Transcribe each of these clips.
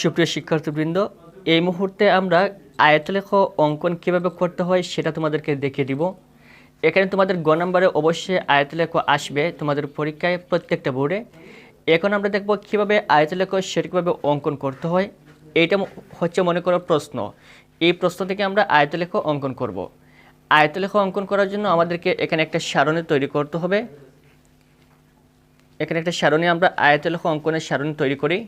সুপ্রিয় শিক্ষার্থীবৃন্দ, এই মুহূর্তে আমরা আয়তলেখ অঙ্কন কীভাবে করতে হয় সেটা তোমাদেরকে দেখিয়ে দিব। এখানে তোমাদের গ নম্বরে অবশ্যই আয়তলেখ আসবে তোমাদের পরীক্ষায় প্রত্যেকটা বোর্ডে। এখন আমরা দেখব কীভাবে আয়তলেখ সঠিকভাবে অঙ্কন করতে হয়। এইটা হচ্ছে মনে করো প্রশ্ন। এই প্রশ্ন থেকে আমরা আয়তলেখ অঙ্কন করব। আয়তলেখ অঙ্কন করার জন্য আমাদেরকে এখানে একটা সারণী তৈরি করতে হবে। এখানে একটা সারণী আমরা আয়তলেখ অঙ্কনের সারণী তৈরি করি।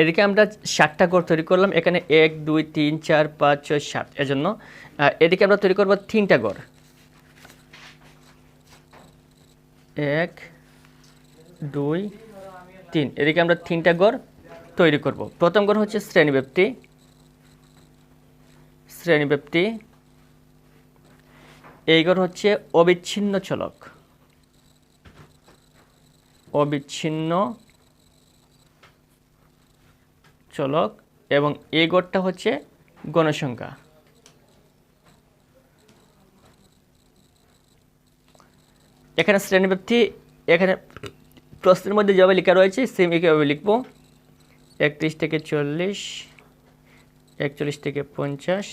এদিকে আমরা ষাটটা ঘর তৈরি করলাম, এখানে এক, দুই, তিন, চার, পাঁচ, ছয়, সাত, এজন্য এদিকে আমরা তৈরি করব তিনটা ঘর। এক, দুই, তিন, এদিকে আমরা তিনটা ঘর তৈরি করব। প্রথম ঘর হচ্ছে শ্রেণীব্যাপ্তি। শ্রেণীব্যাপ্তি, এই ঘর হচ্ছে অবিচ্ছিন্ন চলক। অবিচ্ছিন্ন চলক এবং এই গড়টা হচ্ছে গণসংখ্যা। এখানে শ্রেণীব্যাপ্তি, এখানে প্রশ্নের মধ্যে যেভাবে লেখা রয়েছে সেম একইভাবে লিখব। একত্রিশ থেকে চল্লিশ, একচল্লিশ থেকে পঞ্চাশ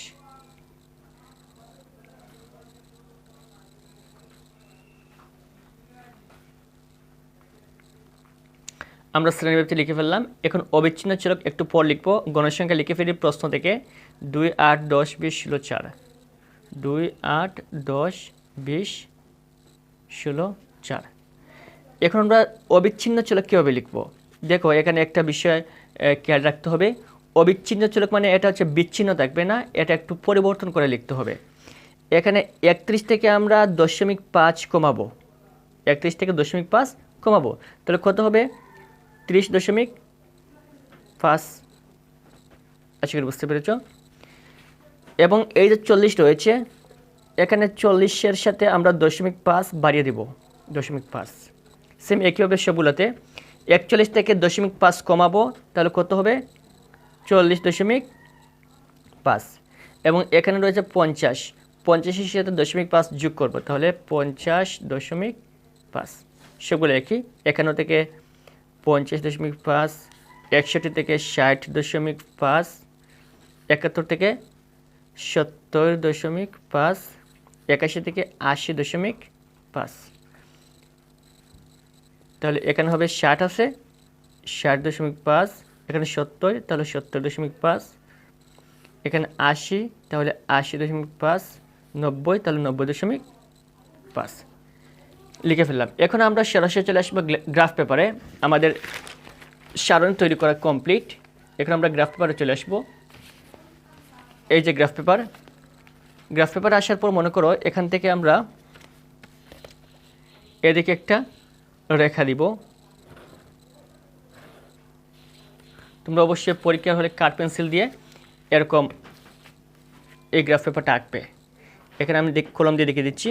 আমরা শ্রেণীব্যাপ্তি লিখে ফেললাম। এখন অবিচ্ছিন্ন চলক একটু পর লিখব। গণসংখ্যা লিখে ফেলি প্রশ্ন থেকে। দুই আট দশ বিশ ষোলো চার। দুই আট দশ বিশ ষোলো চার। এখন আমরা অবিচ্ছিন্ন চলক কীভাবে লিখব? দেখো, এখানে একটা বিষয় খেয়াল রাখতে হবে। অবিচ্ছিন্ন চলক মানে এটা হচ্ছে বিচ্ছিন্ন থাকবে না, এটা একটু পরিবর্তন করে লিখতে হবে। এখানে একত্রিশ থেকে আমরা দশমিক পাঁচ কমাবো। একত্রিশ থেকে দশমিক পাঁচ কমাবো। তাহলে কত হবে? ত্রিশ দশমিক পাঁচ, আশা করি বুঝতে পেরেছ। এবং এই যে চল্লিশ রয়েছে, এখানে চল্লিশের সাথে আমরা দশমিক পাঁচ বাড়িয়ে দেব, দশমিক পাঁচ। সেম একইভাবে সবগুলোতে। একচল্লিশ থেকে দশমিক পাঁচ কমাবো, তাহলে কত হবে? চল্লিশ দশমিক পাঁচ। এবং এখানে রয়েছে পঞ্চাশ। পঞ্চাশের সাথে দশমিক পাঁচ যোগ করব, তাহলে পঞ্চাশ দশমিক পাঁচ। সেগুলো একই। এখানে থেকে পঞ্চাশ দশমিক পাঁচ, একষট্টি থেকে ষাট দশমিক পাঁচ, একাত্তর থেকে সত্তর দশমিক পাঁচ, একাশি থেকে আশি দশমিক পাঁচ। তাহলে এখানে হবে ষাট আছে, ষাট দশমিক পাঁচ, এখানে সত্তর, তাহলে সত্তর দশমিক পাঁচ। এখানে আশি, তাহলে আশি দশমিক পাঁচ, নব্বই, তাহলে নব্বই দশমিক পাঁচ। লিখে ফেললাম। এখন আমরা সরাসরি চলে আসব গ্রাফ পেপারে। আমাদের সারণ তৈরি করা কমপ্লিট এখন আমরা গ্রাফ পেপারে চলে আসব। এই যে গ্রাফ পেপার। গ্রাফ পেপারে আসার পর মনে করো এখান থেকে আমরা এদিকে একটা রেখা দিব। তোমরা অবশ্যই পরীক্ষা হলে কাঠ পেন্সিল দিয়ে এরকম এই গ্রাফ পেপারটা আঁকবে। এখানে আমি দেখ কলম দিয়ে দেখিয়ে দিচ্ছি।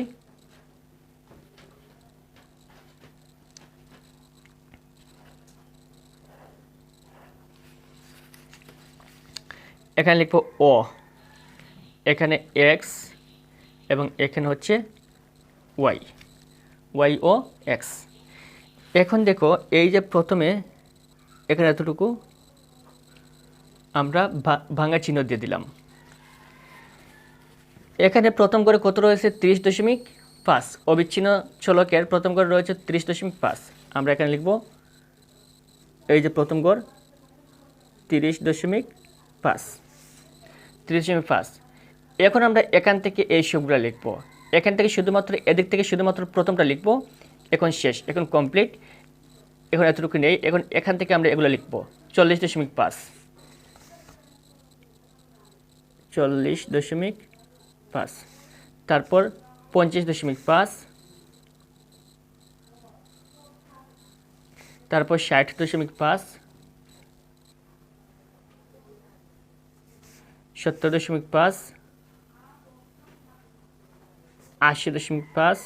এখানে লিখব ও এখানে এক্স এবং এখানে হচ্ছে ওয়াই ওয়াই ও এক্স এখন দেখো, এই যে প্রথমে এখানে এতটুকু আমরা ভাঙা চিহ্ন দিয়ে দিলাম। এখানে প্রথম করে কত রয়েছে? ত্রিশ দশমিক পাঁচ। অবিচ্ছিন্ন চলকের প্রথম করে রয়েছে ত্রিশ দশমিক পাঁচ। আমরা এখানে লিখব এই যে প্রথম গড় তিরিশ দশমিক পাঁচ। তিরিশ দশমিক পাঁচ এখন আমরা এখান থেকে এই সবগুলো লিখব। এখান থেকে শুধুমাত্র, এদিক থেকে শুধুমাত্র প্রথমটা লিখব। এখন শেষ, এখন কমপ্লিট এখন এতটুকু নেই। এখন এখান থেকে আমরা এগুলো লিখব। চল্লিশ দশমিক পাঁচ। চল্লিশ দশমিক পাঁচ। তারপর পঞ্চাশ দশমিক পাঁচ। তারপর ষাট দশমিক পাঁচ। সত্তর দশমিক পাঁচ, আশি দশমিক পাঁচ,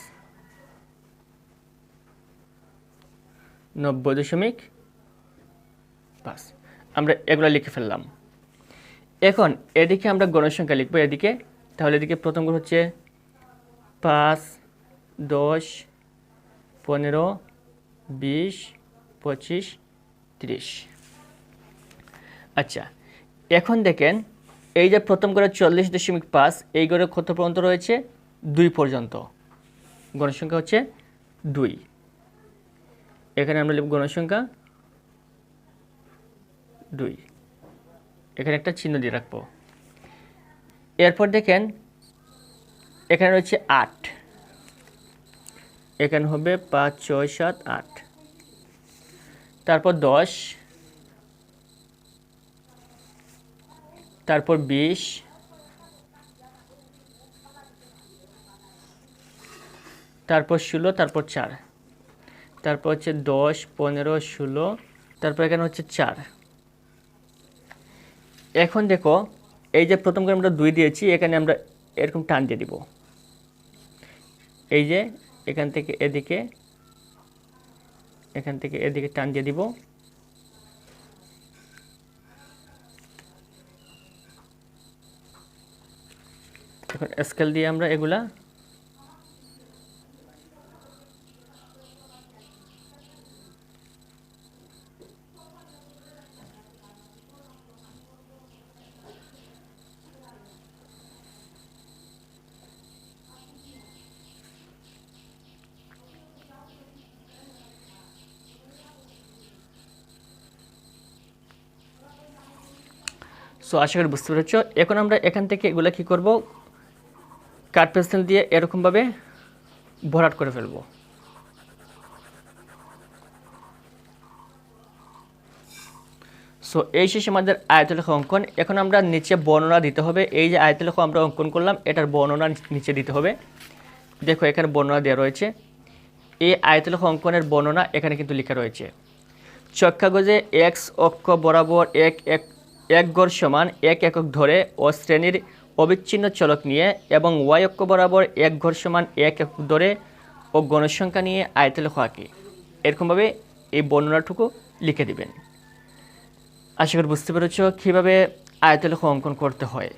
নব্বই দশমিক পাঁচ। আমরা এগুলো লিখে ফেললাম। এখন এদিকে আমরা গণসংখ্যা লিখব এদিকে। তাহলে এদিকে প্রথম গুণ হচ্ছে পাঁচ, দশ, পনেরো, বিশ, পঁচিশ, তিরিশ। আচ্ছা এখন দেখেন এই যে প্রথম করে চল্লিশ দশমিক পাঁচ, এই গড়ে কত পর্যন্ত রয়েছে? দুই পর্যন্ত। গণসংখ্যা হচ্ছে দুই। এখানে আমরা লিখব গণসংখ্যা দুই। এখানে একটা চিহ্ন দিয়ে রাখব। এরপর দেখেন, এখানে রয়েছে আট। এখানে হবে পাঁচ, ছয়, সাত, আট। তারপর দশ। তারপর বিশ। তারপর ষোলো, তারপর চার। তারপর হচ্ছে দশ, পনেরো, ষোলো, তারপর এখানে হচ্ছে চার। এখন দেখো, এই যে প্রথম করে আমরা দুই দিয়েছি, এখানে আমরা এরকম টান দিয়ে দিব। এই যে এখান থেকে এদিকে, এখান থেকে এদিকে টান দিয়ে দিব। এখন স্কেল দিয়ে আমরা এগুলা সো আশা করি বুঝতে পেরেছ। এখন আমরা এখান থেকে এগুলো কী করব? কাঠ পেন্সিল দিয়ে এরকমভাবে ভরাট করে ফেলব। সো এই শেষে আমাদের আয়তলেখা অঙ্কন। এখন আমরা নিচে বর্ণনা দিতে হবে। এই যে আয়তলেখা আমরা অঙ্কন করলাম, এটার বর্ণনা নিচে দিতে হবে। দেখো, এখানে বর্ণনা দেওয়া রয়েছে। এই আয়তলেখা অঙ্কনের বর্ণনা এখানে কিন্তু লেখা রয়েছে। চক কাগজে এক্স অক্ষ বরাবর এক এক এক গড় সমান এক একক ধরে ও শ্রেণির অবিচ্ছিন্ন চলক নিয়ে এবং ওয়াই অক্ষ বরাবর এক ঘর সমান এক এক ধরে ও গণসংখ্যা নিয়ে আয়তলেখ আঁকি এরকমভাবে এই বর্ণনাটুকু লিখে দিবেন। আশা করি বুঝতে পেরেছ কীভাবে আয়তলেখ অঙ্কন করতে হয়।